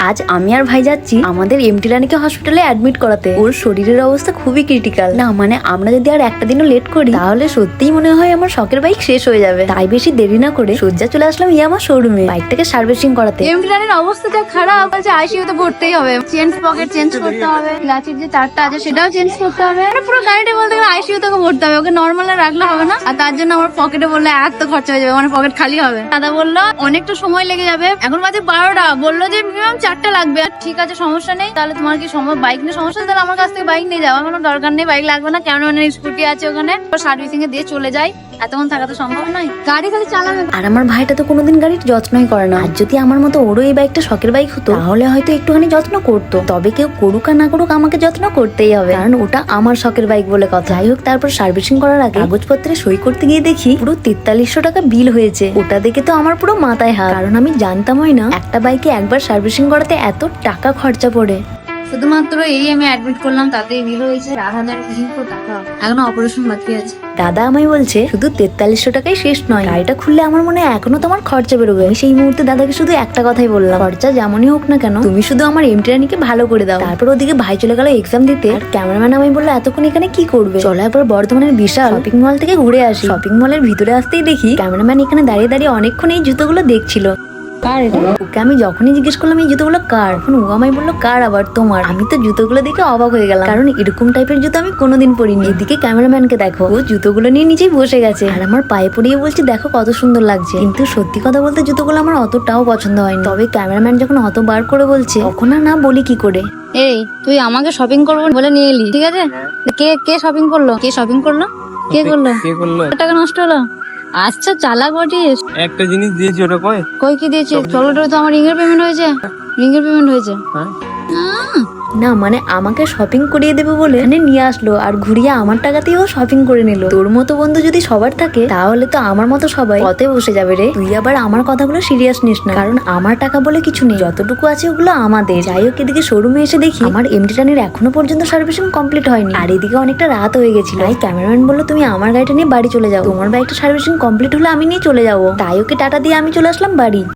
আজ আমি আর ভাই যাচ্ছি আমাদের এমটি রানীকে হসপিটালে অ্যাডমিট করাতে। ওর শরীরের অবস্থা খুবই ক্রিটিক্যাল না মানে আমরা যদি আর একটা দিনও লেট করি, তাহলে সত্যিই মনে হয় আমার শখের বাইক শেষ হয়ে যাবে। তাই বেশি দেরি না করে সজ্জা চলে আসলাম ইয়ে ইয়ামা শোরুমে বাইকটাকে সার্ভিসিং করাতে। এমটি রানের অবস্থাটা খারাপ, বলছে আইসিইউতে ভর্তেই হবে। চেঞ্জ পকেট চেঞ্জ করতে হবে। ক্লাচের যে তারটা আছে, সেটাও চেঞ্জ করতে হবে। মানে পুরো গাড়িটা বলতে গেলে আইসিইউ থেকে ভরতে হবে। ওকে নর্মালে রাখলে হবে না। আর তার জন্য আমার পকেটে বললে এত খরচা হয়ে যাবে। মানে পকেট খালি হবে। দাদা বলল, অনেকটা সময় লেগে যাবে। এখন বাজে বারোটা। বলল যে মিনিমাম চারটা লাগবে, আর ঠিক আছে, সমস্যা নেই। তাহলে তোমার কি সময় বাইক নিয়ে সমস্যা তাহলে আমার কাছ থেকে বাইক নিয়ে যাওয়া কোনো দরকার নেই, বাইক লাগবে না। কেন স্কুটি আছে ওখানে? সার্ভিসিং এ দিয়ে চলে যাই। এতক্ষণ থাকা তো সম্ভব নয়। গাড়ি খালি চালাবে। আর আমার ভাইটা তো কোনোদিন গাড়ির যত্নই করে না। আর যদি আমার মতো ওরও এই বাইকটা শখের বাইক হতো, তাহলে হয়তো একটুখানি যত্ন করতো। তবে কেউ করুক আর না করুক আমাকে যত্ন করতেই হবে। কারণ ওটা আমার শখের বাইক বলে কথা। যাই হোক, তারপর সার্ভিসিং করার আগে কাগজপত্রে সই করতে গিয়ে দেখি পুরো তেতাল্লিশশো টাকা বিল হয়েছে। ওটা দেখে তো আমার পুরো মাথায় হাত। কারণ আমি জানতামই না, একটা বাইকে একবার সার্ভিসিং করাতে এত টাকা খরচা পড়ে। শুধুমাত্র এই আমি অ্যাডমিট করলাম, তাতেই বিল হয়েছে। চার হাজার তিনশো টাকা। এখনও অপারেশন বাকি আছে। দাদা আমায় বলছে, শুধু তেতাল্লিশশো টাকাই শেষ নয়। গাড়িটা খুললে আমার মনে হয় এখনও তোমার খরচা বেরোবে। আমি সেই মুহূর্তে দাদাকে শুধু একটা কথাই বললাম, খরচা যেমনই হোক না কেন, তুমি শুধু আমার এমটি রানীকে ভালো করে দাও। তারপর ওদিকে ভাই চলে গেল এক্সাম দিতে। আর ক্যামেরাম্যান আমায় বলল, এতক্ষণ এখানে কি করবে? চলো একবার বর্ধমানের বিশাল শপিং মল থেকে ঘুরে আসি। শপিং মলের ভিতরে আসতেই দেখি ক্যামেরাম্যান এখানে দাঁড়িয়ে দাঁড়িয়ে অনেকক্ষণ এই জুতোগুলো দেখছিল। কার এটা? ওকে আমি যখনই জিজ্ঞেস করলাম এই জুতোগুলো কার? এখন ও আমায় বলল কার আবার তোমার? আমি তো জুতোগুলো দেখে অবাক হয়ে গেলাম। কারণ এরকম টাইপের জুতো আমি কোনোদিন পরিনি। এদিকে ক্যামেরাম্যানকে দেখো ও জুতোগুলো নিয়ে নিজেই বসে গেছে। আর আমার পায়ে পরিয়ে বলছি দেখো কত সুন্দর লাগছে। কিন্তু সত্যি কথা বলতে জুতোগুলো আমার অতটাও পছন্দ হয়নি। তবে ক্যামেরাম্যান যখন অত বার করে বলছে তখন আর না বলি কি করে। এই তুই আমাকে শপিং করব বলে নিয়ে এলি ঠিক আছে? কে কে শপিং করল? কে শপিং করল? কে করল? কে করল? টাকা নষ্ট হলো? আচ্ছা চালা বটিস একটা জিনিস দিয়েছি ওটা কয়? কই কি দিয়েছি? চলো তো আমার রিং এর পেমেন্ট হয়েছে। রিং এর পেমেন্ট হয়েছে। হ্যাঁ। না মানে আমাকে শপিং করিয়ে দেবে বলে এখানে নিয়ে আসলো আর ঘুরিয়ে আমার টাকাতেও শপিং করে নিল। তোর মতো বন্ধু যদি সবার থাকে, তাহলে তো আমার মতো সবাই পথে বসে যাবে রে। তুই আবার আমার কথাগুলো সিরিয়াস নিস না, কারণ আমার টাকা বলে কিছু নেই। যতটুকু আছে ওগুলো আমাদের। যাই হোক, এদিকে শোরুমে এসে দেখি আমার এমটি টানের এখনও পর্যন্ত সার্ভিসিং কমপ্লিট হয়নি। আর এদিকে অনেকটা রাত হয়ে গেছিল। তাই ক্যামেরাম্যান বলল, তুমি আমার গাড়িটা নিয়ে বাড়ি চলে যাও। তোমার বাইকটা সার্ভিসিং কমপ্লিট হলে আমি নিয়ে চলে যাব। তাই ওকে টাটা দিয়ে আমি চলে আসলাম বাড়ি।